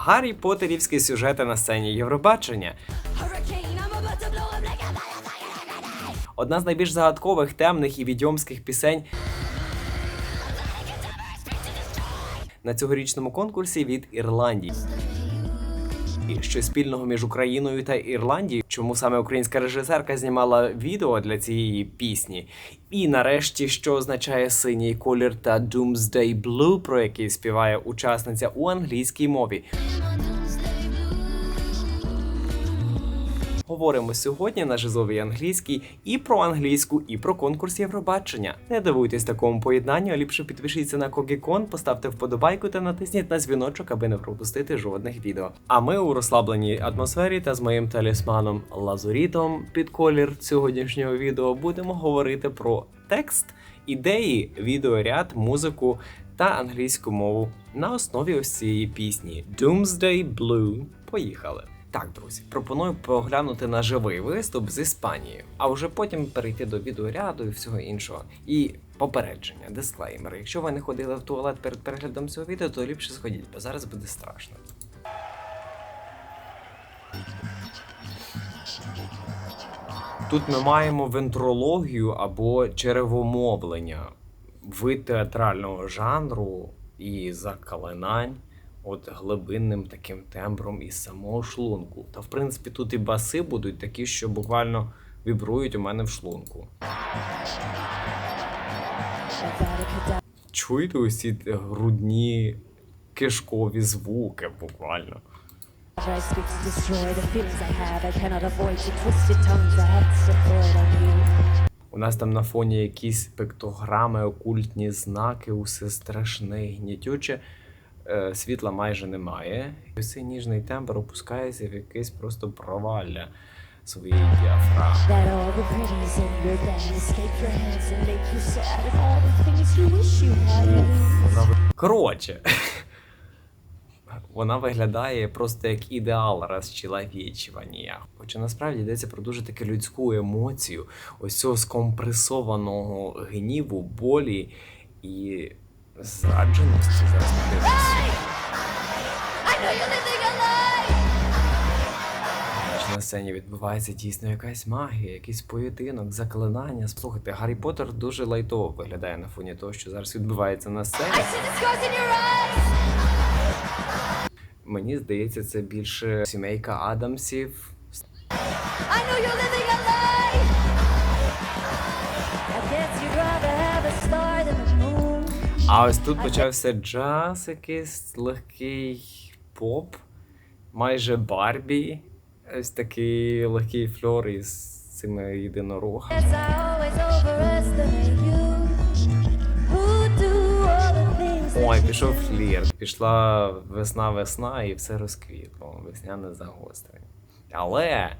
Гаррі Поттерівські сюжети на сцені Євробачення. Одна з найбільш загадкових, темних і відьомських пісень на цьогорічному конкурсі від Ірландії. І що спільного між Україною та Ірландією, чому саме українська режисерка знімала відео для цієї пісні, і нарешті, що означає синій колір та Doomsday Blue, про який співає учасниця у англійській мові. Говоримо сьогодні на жизовій англійській і про англійську, і про конкурс Євробачення. Не дивуйтесь такому поєднанню, а ліпше підпишіться на Когікон, поставте вподобайку та натисніть на дзвіночок, аби не пропустити жодних відео. А ми у розслабленій атмосфері та з моїм талісманом Лазурітом під колір сьогоднішнього відео будемо говорити про текст, ідеї, відеоряд, музику та англійську мову на основі ось цієї пісні Doomsday Blue. Поїхали. Так, друзі, пропоную поглянути на живий виступ з Іспанії, а вже потім перейти до відеоряду і всього іншого. І попередження, дисклеймер. Якщо ви не ходили в туалет перед переглядом цього відео, то ліпше сходіть, бо зараз буде страшно. Тут ми маємо вентрологію або черевомовлення, вид театрального жанру і закалинань от глибинним таким тембром із самого шлунку. Та в принципі тут і баси будуть такі, що буквально вібрують у мене в шлунку. Чуєте ці грудні кишкові звуки буквально. У нас там на фоні якісь пиктограми, окультні знаки, усе страшне, гнітюче. Е, Світла майже немає. І цей ніжний тембр опускається в якесь просто провалля своєї діафрагми. Коротше. Вона виглядає просто як ідеал розчеловічування. Хоча насправді йдеться про дуже таку людську емоцію, ось цього скомпресованого гніву, болі і зрадженості. Зараз. Аж На сцені відбувається дійсно якась магія, якийсь поєдинок, заклинання. Слухайте, Гаррі Поттер дуже лайтово виглядає на фоні того, що зараз відбувається на сцені. Мені здається, це більше сімейка Адамсів. I А ось тут почався джаз, якийсь легкий поп, майже Барбі. Ось такий легкий фльор із цими єдинорогами. That Ой, пішов do. флірт, пішла весна-весна і все розквітло, весняне загострення. Але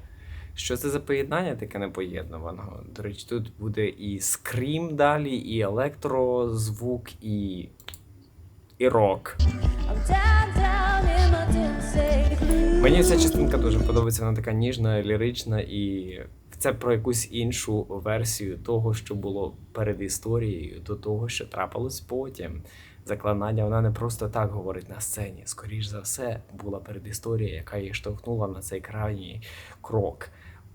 що це за поєднання таке непоєднуваного? До речі, тут буде і скрім далі, і електрозвук, і, і рок. Мені ця частинка дуже подобається, вона така ніжна, лірична, і це про якусь іншу версію того, що було перед історією, до того, що трапилось потім. Заклинання вона не просто так говорить на сцені. Скоріш за все, була передісторія, яка її штовхнула на цей крайній крок,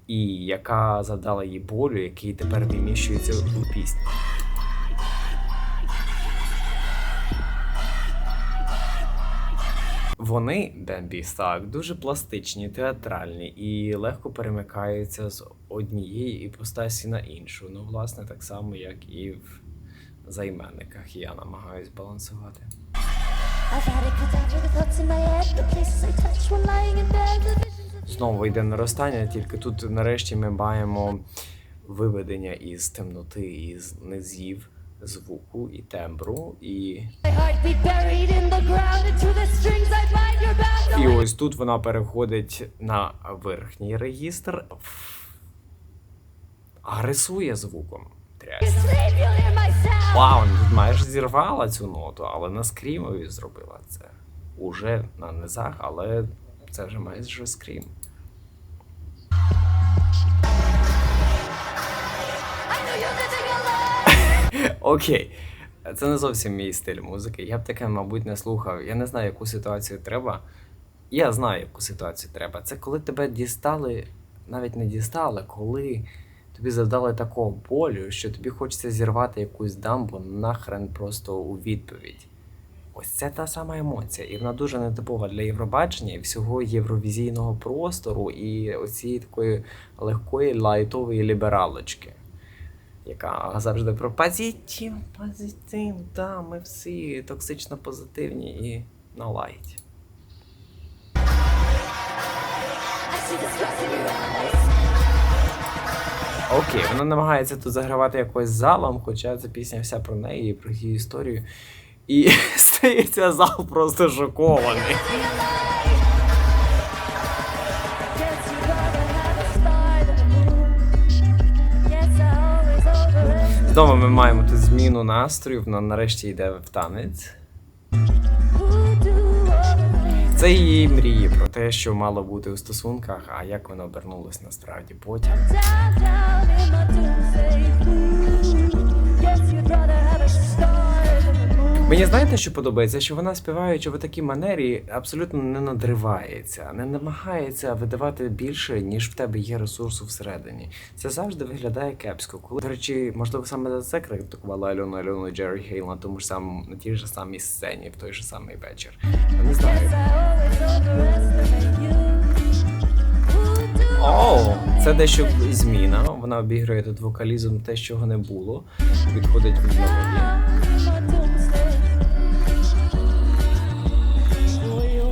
і яка завдала їй болю, який тепер виміщується у пісні. Вони, Дембі Стак, дуже пластичні, театральні і легко перемикаються з однієї іпостасі на іншу. Ну, власне, так само, як і в займенниках. Я намагаюсь балансувати. I've had it Знову йде наростання, тільки тут нарешті ми маємо виведення із темноти, із низів звуку і тембру. І, і ось тут вона переходить на верхній регістр, агресує звуком. Вау, тут майже зірвала цю ноту, але на скрімові зробила це. Уже на низах, але це вже майже скрім. Окей. Це не зовсім мій стиль музики. Я б таке, мабуть, не слухав. Я не знаю, яку ситуацію треба Я знаю, яку ситуацію треба. Це коли тебе дістали, навіть не дістали, коли тобі завдали такого болю, що тобі хочеться зірвати якусь дамбу нахрен просто у відповідь. Ось це та сама емоція, і вона дуже нетипова для Євробачення і всього євровізійного простору, і оцієї такої легкої лайтової лібералочки, яка завжди про позитив, позитив, да, ми всі токсично позитивні і на лайті. Окей, вона намагається тут загравати якось залом, хоча ця пісня вся про неї і про її історію. І стається зал просто шокований. Знову ми маємо тут зміну настрою, вона нарешті йде в танець. Це її мрії про те, що мало бути у стосунках, а як воно обернулось насправді потім. Мені знаєте, що подобається, що вона співаючи в такій манері абсолютно не надривається, не намагається видавати більше, ніж в тебе є ресурсу всередині. Це завжди виглядає кепсько. Коли, до речі, можливо, саме за це критикувала Альону Альону Джері Хейл на тому ж самому на тій ж самій сцені в той же самий вечір. Я не знаю. Guess I always overestimate you. Who do О, це дещо зміна. Вона обігрує тут вокалізм те, чого не було. Відходить від мелодії.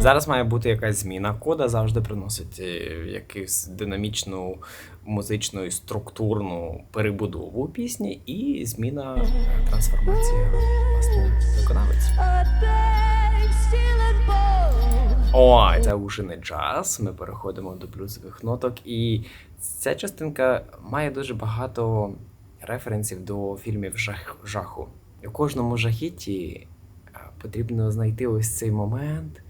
Зараз має бути якась зміна. Кода завжди приносить е, якусь динамічну музичну і структурну перебудову пісні і зміна трансформація власне виконавець. Ой, це вже не джаз. Ми переходимо до блюзових ноток, і ця частинка має дуже багато референсів до фільмів жах, жаху. У кожному жахіті е, потрібно знайти ось цей момент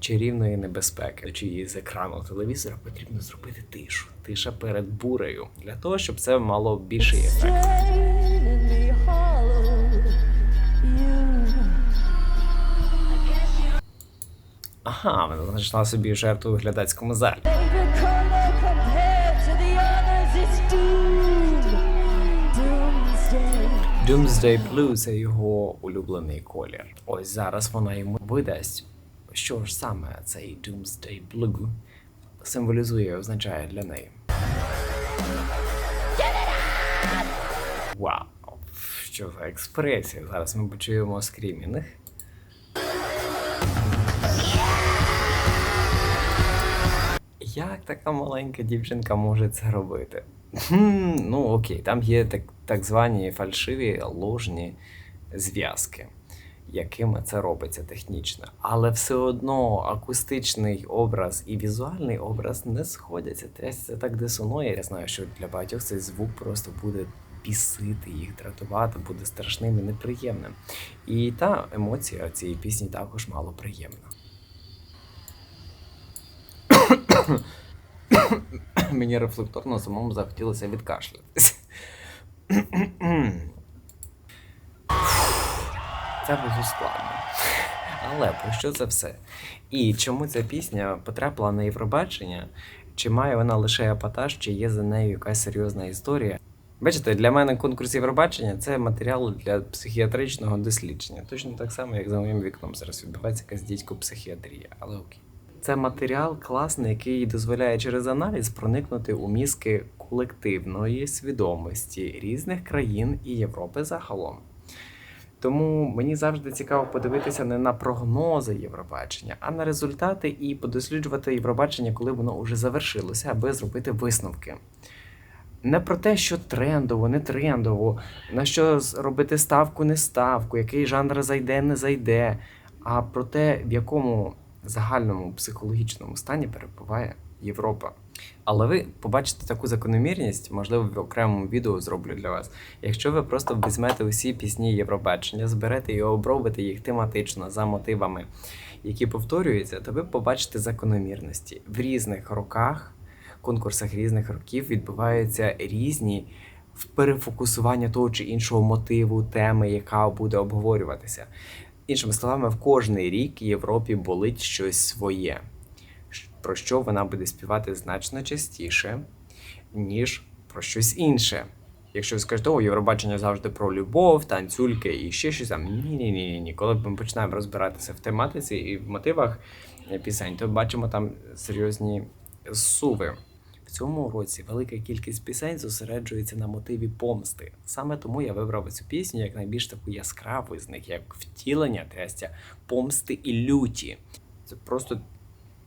чарівної небезпеки. Чи з екрану телевізора потрібно зробити тишу. Тиша перед бурею для того, щоб це мало більший ефект. Ага, вона знайшла собі жертву у глядацькому залі. Doomsday Blue – це його улюблений колір. Ось зараз вона йому видасть. Що ж саме цей Doomsday Blue символізує і означає для неї. Вау! Що за експресія? Зараз ми почуємо скрімінг. Як така маленька дівчинка може це робити? Ну окей, там є так, так звані фальшиві ложні зв'язки, якими це робиться технічно. Але все одно акустичний образ і візуальний образ не сходяться. Це так дисонує. Я знаю, що для багатьох цей звук просто буде бісити їх, дратувати, буде страшним і неприємним. І та емоція цієї пісні також мало приємна. Мені рефлекторно самому захотілося відкашлятися. Це було складно. Але про що це все? І чому ця пісня потрапила на Євробачення? Чи має вона лише епатаж, чи є за нею якась серйозна історія? Бачите, для мене конкурс Євробачення це матеріал для психіатричного дослідження. Точно так само, як за моїм вікном зараз відбувається якась дідько психіатрія, але окей. Це матеріал класний, який дозволяє через аналіз проникнути у мізки колективної свідомості різних країн і Європи загалом. Тому мені завжди цікаво подивитися не на прогнози Євробачення, а на результати і подосліджувати Євробачення, коли воно вже завершилося, аби зробити висновки. Не про те, що трендово, не трендово, на що робити ставку, не ставку, який жанр зайде, не зайде, а про те, в якому загальному психологічному стані перебуває Європа. Але ви побачите таку закономірність, можливо, в окремому відео зроблю для вас. Якщо ви просто візьмете усі пісні Євробачення, зберете і обробите їх тематично за мотивами, які повторюються, то ви побачите закономірності в різних роках, конкурсах різних років відбуваються різні в перефокусування того чи іншого мотиву, теми, яка буде обговорюватися. Іншими словами, в кожний рік Європі болить щось своє, про що вона буде співати значно частіше, ніж про щось інше. Якщо ви скажете, о, Євробачення завжди про любов, танцюльки і ще щось там. Ні, ні. Коли ми починаємо розбиратися в тематиці і в мотивах пісень, то бачимо там серйозні зсуви. В цьому році велика кількість пісень зосереджується на мотиві помсти. Саме тому я вибрав цю пісню як найбільш таку яскраву з них, як втілення тестя помсти і люті. Це просто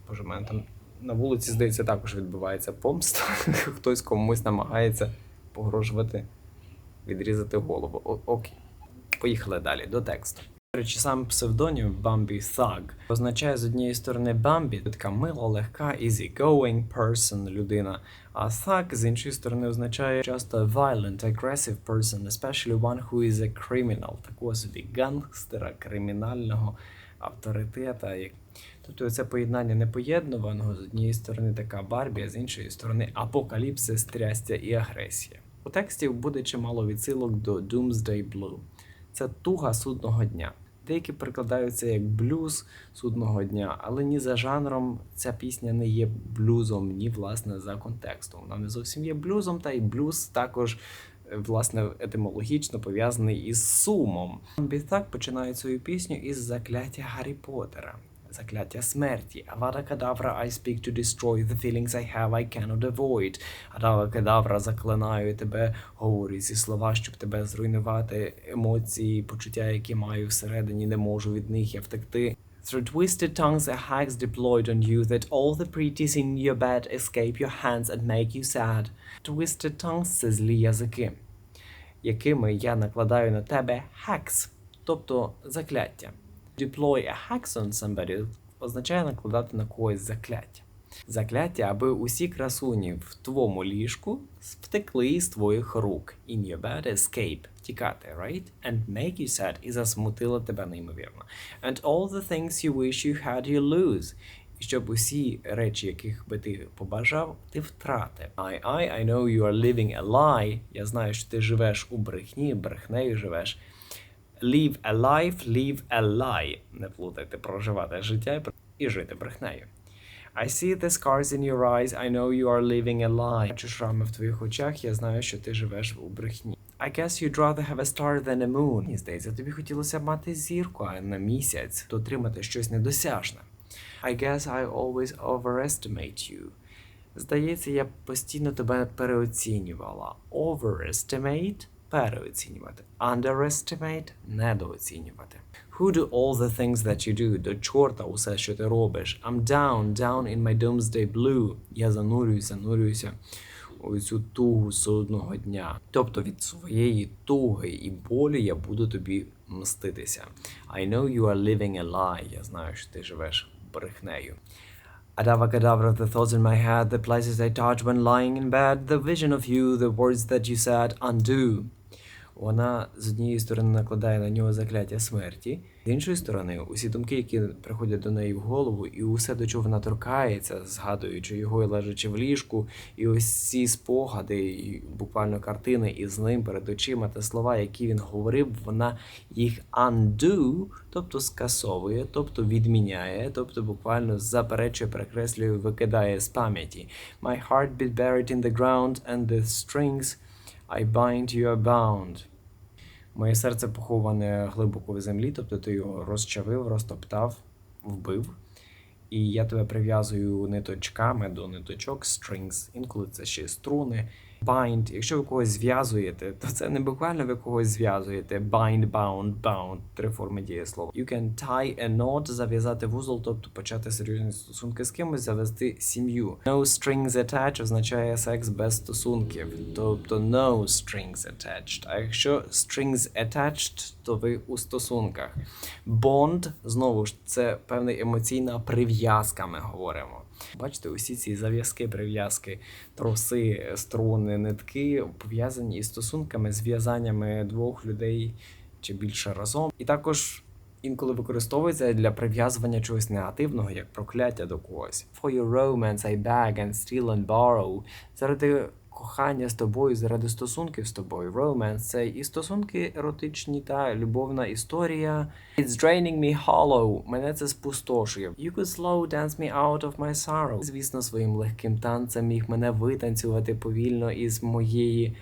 боже, мене там на вулиці, здається, також відбувається помста. Хтось комусь намагається погрожувати відрізати голову. О- окей. Поїхали далі до тексту. До речі, сам псевдонім Бамбі Thug означає з однієї сторони Бамбі, така мила, легка, easy-going person, людина. А Thug з іншої сторони означає часто violent, aggressive person, especially one who is a criminal, такого собі гангстера, кримінального авторитета. Тобто це поєднання непоєднуваного з однієї сторони така Барбі, а з іншої сторони апокаліпсис, трястя і агресія. У тексті буде чимало відсилок до Doomsday Blue. Це туга судного дня. Деякі прикладаються як блюз судного дня, але ні за жанром ця пісня не є блюзом, ні власне за контекстом. Вона не зовсім є блюзом, та й блюз також е, власне етимологічно пов'язаний із сумом. Біцак починає свою пісню із закляття Гаррі Поттера. Закляття смерті. Авада кадавра I speak to destroy the feelings I have I cannot avoid. Авада кадавра заклинаю тебе, говорю ці слова, щоб тебе зруйнувати емоції, почуття, які маю всередині, не можу від них я втекти. Through twisted tongues are hacks deployed on you that all the pretties in your bed escape your hands and make you sad. Twisted tongues – це злі язики, якими я накладаю на тебе hacks, тобто закляття. Deploy a hex on somebody означає накладати на когось закляття. Закляття, аби усі красуні в твоєму ліжку втекли з твоїх рук. In your bed escape – тікати, right? And make you sad і засмутила тебе неймовірно. And all the things you wish you had you lose. І щоб усі речі, яких би ти побажав, ти втратив. I, I, I know you are living a lie. Я знаю, що ти живеш у брехні, брехнею живеш. Live a life, live a lie. Не плутайте проживати життя і жити брехнею. I see the scars in your eyes, I know you are living a lie. Бачу шрами в твоїх очах, я знаю, що ти живеш у брехні. I guess you'd rather have a star than a moon. Мені здається, тобі хотілося б мати зірку, а не місяць, то отримати щось недосяжне. I guess I always overestimate you. Здається, я постійно тебе переоцінювала. Overestimate переоцінювати. Underestimate недооцінювати. Who do all the things that you do? До чорта усе, що ти робиш. I'm down, down in my doomsday blue. Я занурююсь, занурююся у цю тугу судного дня. Тобто від своєї туги і болі я буду тобі мститися. I know you are living a lie. Я знаю, що ти живеш брехнею. Adavakadavra, the thoughts in my head, the places I touch when lying in bed, the vision of you, the words that you said, undo. Вона з однієї сторони накладає на нього закляття смерті, з іншої сторони, усі думки, які приходять до неї в голову, і усе, до чого вона торкається, згадуючи його і лежачи в ліжку, і ось ці спогади, і буквально картини із ним перед очима та слова, які він говорив, вона їх undo, тобто скасовує, тобто відміняє, тобто буквально заперечує, перекреслює, викидає з пам'яті. My heart beat buried in the ground, and the strings I bind you are bound. Моє серце поховане глибоко в землі, тобто ти його розчавив, розтоптав, вбив. І я тебе прив'язую ниточками до ниточок, strings, інколи це ще й струни. Bind. Якщо ви когось зв'язуєте, то це не буквально ви когось зв'язуєте. Bind, bound, bound. Три форми дієслова. You can tie a knot, зав'язати вузол, тобто почати серйозні стосунки з кимось, завести сім'ю. No strings attached означає секс без стосунків, тобто no strings attached. А якщо strings attached, то ви у стосунках. Bond, знову ж, це певна емоційна прив'язка, ми говоримо. Бачите, усі ці зав'язки, прив'язки, троси, струни, нитки пов'язані із стосунками, зв'язаннями двох людей чи більше разом. І також інколи використовується для прив'язування чогось негативного, як прокляття до когось. For your romance I beg and steal and borrow. Заради кохання з тобою заради стосунків з тобою. Romance – це і стосунки еротичні та любовна історія. It's draining me hollow. Мене це спустошує. You could slow dance me out of my sorrow. Звісно, своїм легким танцем міг мене витанцювати повільно із моєї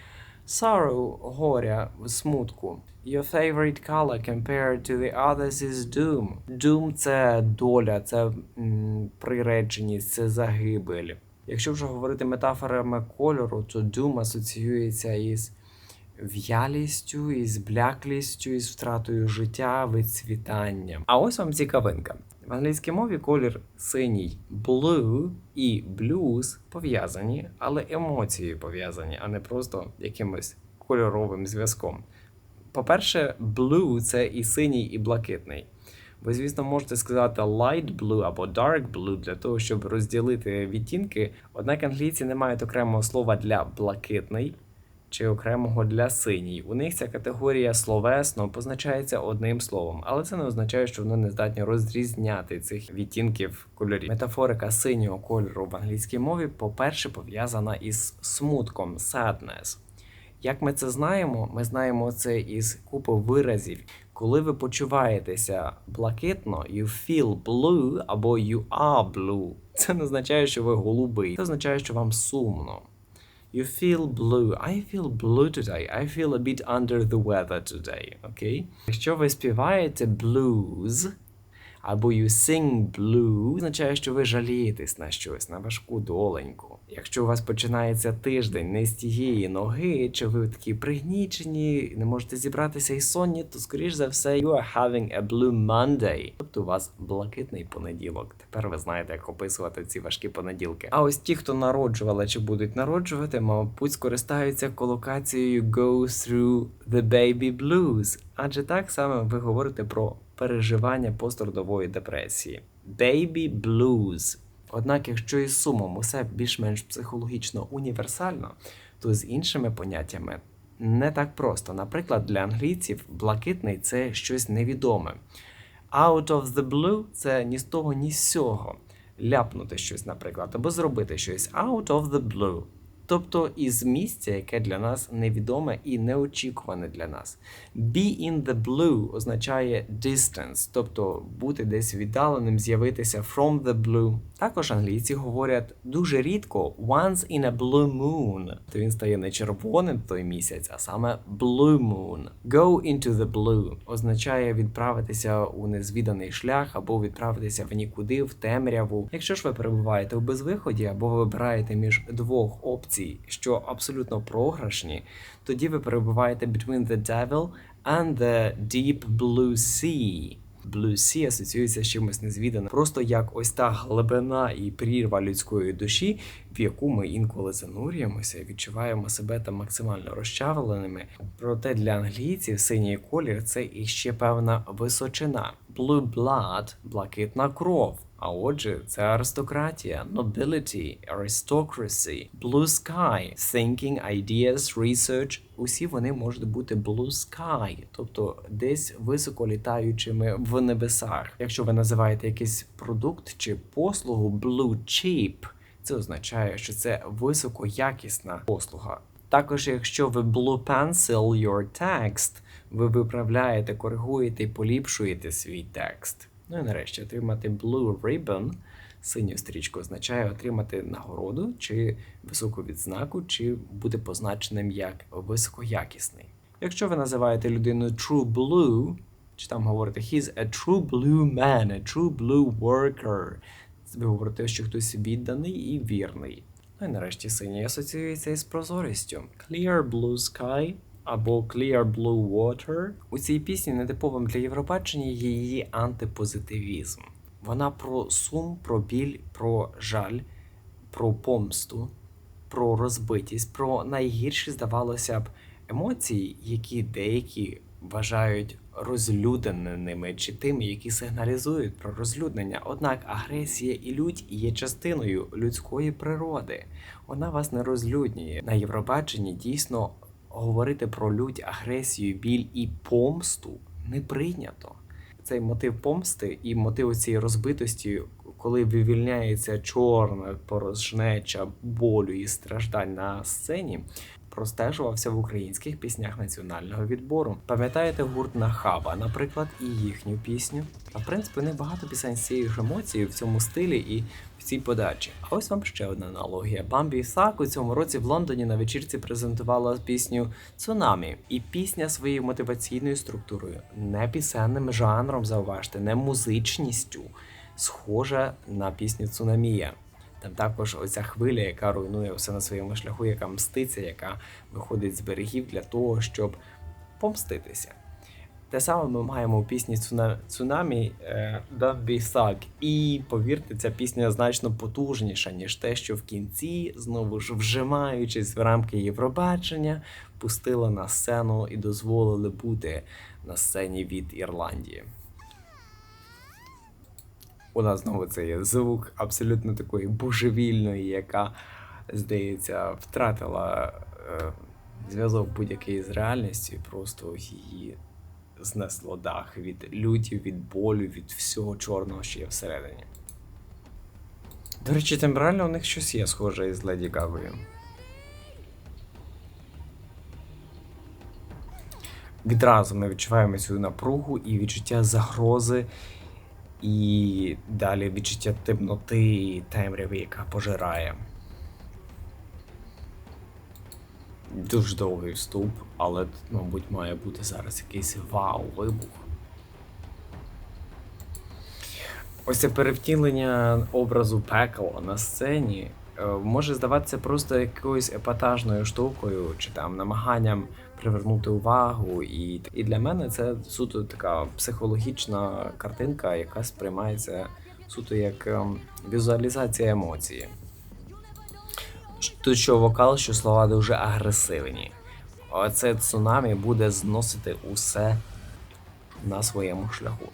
sorrow, горя, смутку. Your favorite color compared to the others is doom. Doom – це доля, це м, приреченість, це загибель. Якщо вже говорити метафорами кольору, то doom асоціюється із в'ялістю, із бляклістю, із втратою життя, вицвітанням. А ось вам цікавинка. В англійській мові колір синій blue і blues пов'язані, але емоцією пов'язані, а не просто якимось кольоровим зв'язком. По-перше, blue це і синій, і блакитний. Ви, звісно, можете сказати light blue або dark blue для того, щоб розділити відтінки. Однак англійці не мають окремого слова для блакитний чи окремого для синій. У них ця категорія словесно позначається одним словом, але це не означає, що вони не здатні розрізняти цих відтінків кольорів. Метафорика синього кольору в англійській мові, по-перше, пов'язана із смутком sadness. Як ми це знаємо? Ми знаємо це із купи виразів. Коли ви почуваєтеся блакитно, you feel blue або you are blue. Це не означає, що ви голубий. Це означає, що вам сумно. You feel blue. I feel blue today. I feel a bit under the weather today. Окей? Якщо ви співаєте blues, або you sing blue, означає, що ви жалієтесь на щось, на важку доленьку. Якщо у вас починається тиждень не з тієї ноги, чи ви такі пригнічені, не можете зібратися і сонні, то скоріш за все you are having a blue Monday. Тобто у вас блакитний понеділок. Тепер ви знаєте, як описувати ці важкі понеділки. А ось ті, хто народжували чи будуть народжувати, мабуть, скористаються колокацією go through the baby blues. Адже так саме ви говорите про переживання постродової депресії. Baby blues. Однак, якщо із сумом усе більш-менш психологічно універсально, то з іншими поняттями не так просто. Наприклад, для англійців блакитний це щось невідоме. Out of the blue це ні з того, ні з сього. Ляпнути щось, наприклад, або зробити щось out of the blue. Тобто із місця, яке для нас невідоме і неочікуване для нас. Be in the blue означає distance, тобто бути десь віддаленим, з'явитися from the blue. Також англійці говорять дуже рідко once in a blue moon. То він стає не червоним той місяць, а саме blue moon. Go into the blue означає відправитися у незвіданий шлях або відправитися в нікуди, в темряву. Якщо ж ви перебуваєте у безвиході або ви вибираєте між двох опцій, що абсолютно програшні, тоді ви перебуваєте between the devil and the deep blue sea. Blue Sea асоціюється з чимось незвіданим, просто як ось та глибина і прірва людської душі, в яку ми інколи занурюємося, відчуваємо себе там максимально розчавленими. Проте для англійців синій колір це іще певна височина. Blue blood – блакитна кров. А отже, це аристократія, nobility, aristocracy, blue sky, thinking, ideas, research. Усі вони можуть бути blue sky, тобто десь високо літаючими в небесах. Якщо ви називаєте якийсь продукт чи послугу blue cheap, це означає, що це високоякісна послуга. Також, якщо ви blue pencil your text, ви виправляєте, коригуєте і поліпшуєте свій текст. Ну і нарешті отримати blue ribbon, синю стрічку, означає отримати нагороду чи високу відзнаку, чи бути позначеним як високоякісний. Якщо ви називаєте людину true blue, чи там говорите he's a true blue man, a true blue worker, ви говорите, що хтось відданий і вірний. Ну і нарешті синій асоціюється із прозорістю. Clear blue sky або Clear Blue Water. У цій пісні нетиповим для Євробачення є її антипозитивізм. Вона про сум, про біль, про жаль, про помсту, про розбитість, про найгірші, здавалося б, емоції, які деякі вважають розлюденими чи тими, які сигналізують про розлюднення. Однак агресія і лють є частиною людської природи. Вона вас не розлюднює. На Євробаченні дійсно говорити про лють, агресію, біль і помсту не прийнято. Цей мотив помсти і мотив цієї розбитості коли вивільняється чорна порожнеча болю і страждань на сцені, простежувався в українських піснях національного відбору. Пам'ятаєте гурт Нахаба, наприклад, і їхню пісню? А в принципі, не багато пісень з цією ж емоцією в цьому стилі і в цій подачі. А ось вам ще одна аналогія. Бамбі Сак у цьому році в Лондоні на вечірці презентувала пісню Цунамі. І пісня своєю мотиваційною структурою, не пісенним жанром, зауважте, не музичністю, схожа на пісню Цунамія. Там також оця хвиля, яка руйнує все на своєму шляху, яка мститься, яка виходить з берегів для того, щоб помститися. Те саме ми маємо у пісні Цунамі е, Don't. І повірте, ця пісня значно потужніша, ніж те, що в кінці, знову ж вжимаючись в рамки Євробачення, пустила на сцену і дозволили бути на сцені від Ірландії. У нас знову це є звук абсолютно такої божевільної, яка, здається, втратила е, зв'язок будь-який з реальністю, і просто її знесло дах від люті, від болю, від всього чорного, що є всередині. До речі, тембрально у них щось є схоже із Леді Гагою. Відразу ми відчуваємо цю напругу і відчуття загрози, і далі відчуття темноти і темряви, яка пожирає. Дуже довгий вступ, але, мабуть, має бути зараз якийсь вау-вибух. Ось це перевтілення образу пекла на сцені е, може здаватися просто якоюсь епатажною штукою, чи там намаганням привернути увагу. І, і для мене це суто така психологічна картинка, яка сприймається суто як ем, візуалізація емоції. Тут що вокал, що слова дуже агресивні. Оце цунамі буде зносити усе на своєму шляху.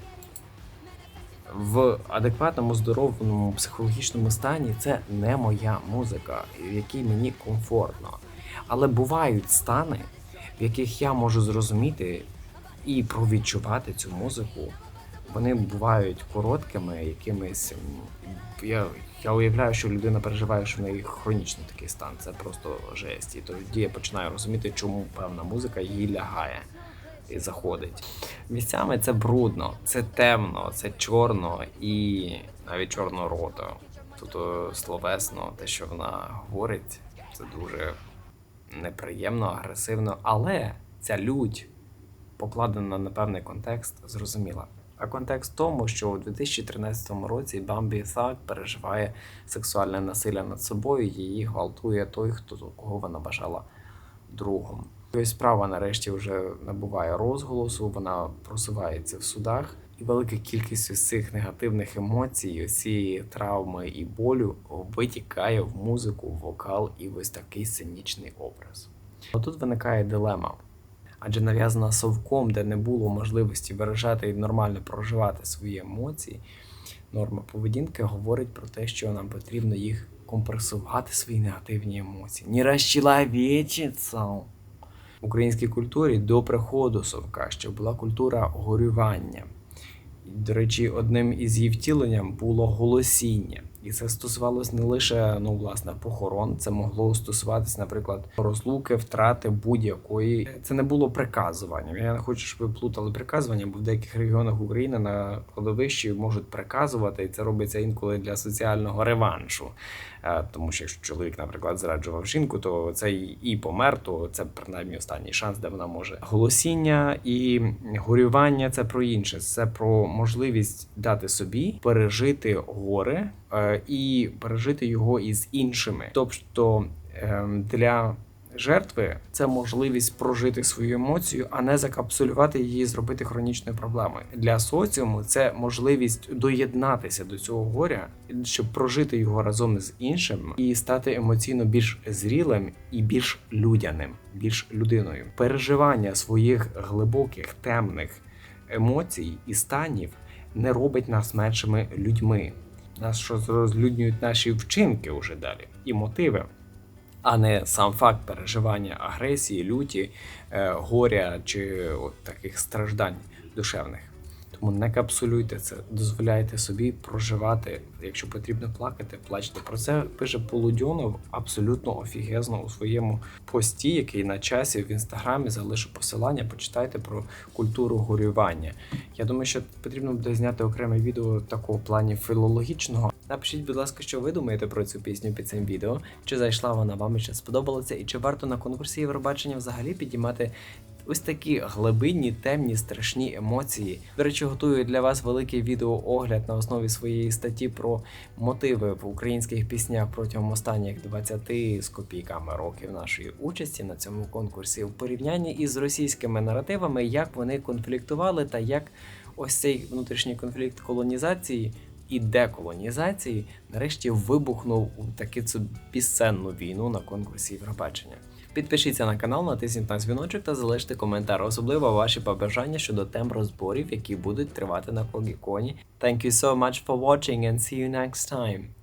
В адекватному, здоровому психологічному стані це не моя музика, в якій мені комфортно. Але бувають стани, в яких я можу зрозуміти і провідчувати цю музику. Вони бувають короткими, якимись. Я, я уявляю, що людина переживає, що в неї хронічний такий стан. Це просто жесть. І тоді я починаю розуміти, чому певна музика їй лягає і заходить. Місцями це брудно, це темно, це чорно і навіть чорно-рото. Тобто словесно, те, що вона говорить, це дуже неприємно, агресивно, але ця лють покладена на певний контекст, зрозуміла. А контекст в тому, що у 2013 році Бамбі Thug переживає сексуальне насилля над собою, її гвалтує той, хто кого вона бажала другом. Ось справа нарешті вже набуває розголосу, вона просувається в судах, і велика кількість цих негативних емоцій, цієї травми і болю витікає в музику, в вокал і в ось такий сценічний образ. Тут виникає дилема. Адже нав'язана совком, де не було можливості виражати і нормально проживати свої емоції, норма поведінки говорить про те, що нам потрібно їх компресувати свої негативні емоції. Не розчеловечиться. В українській культурі до приходу совка ще була культура горювання. До речі, одним із її втіленням було голосіння. І це стосувалось не лише ну, власне, похорон, це могло стосуватись, наприклад, розлуки, втрати будь-якої. Це не було приказуванням. Я не хочу, щоб ви плутали приказування, бо в деяких регіонах України на кладовищі можуть приказувати, і це робиться інколи для соціального реваншу. Тому що якщо чоловік, наприклад, зраджував жінку, то це і помер, то це принаймні останній шанс, де вона може. Голосіння і горювання це про інше. Це про можливість дати собі пережити горе е, і пережити його із іншими. Тобто ем, для жертви це можливість прожити свою емоцію, а не закапсулювати її, і зробити хронічною проблемою. Для соціуму це можливість доєднатися до цього горя, щоб прожити його разом з іншим і стати емоційно більш зрілим і більш людяним, більш людиною. Переживання своїх глибоких темних емоцій і станів не робить нас меншими людьми. Нас що розлюднюють наші вчинки уже далі і мотиви а не сам факт переживання агресії, люті, е, горя чи от таких страждань душевних. Тому не капсулюйте це, дозволяйте собі проживати. Якщо потрібно плакати, плачте. Про це пише Полудьонов абсолютно офігезно у своєму пості, який на часі в інстаграмі залишу посилання. Почитайте про культуру горювання. Я думаю, що потрібно буде зняти окреме відео такого плані філологічного. Напишіть, будь ласка, що ви думаєте про цю пісню під цим відео. Чи зайшла вона вам і чи сподобалася, і чи варто на конкурсі Євробачення взагалі підіймати ось такі глибинні, темні, страшні емоції. До речі, готую для вас великий відеоогляд на основі своєї статті про мотиви в українських піснях протягом останніх 20 з копійками років нашої участі на цьому конкурсі в порівнянні із російськими наративами, як вони конфліктували та як ось цей внутрішній конфлікт колонізації і деколонізації нарешті вибухнув у таку цю пісенну війну на конкурсі Євробачення. Підпишіться на канал, натисніть на дзвіночок та залиште коментар, особливо ваші побажання щодо тем розборів, які будуть тривати на Когіконі. Thank you so much for watching and see you next time.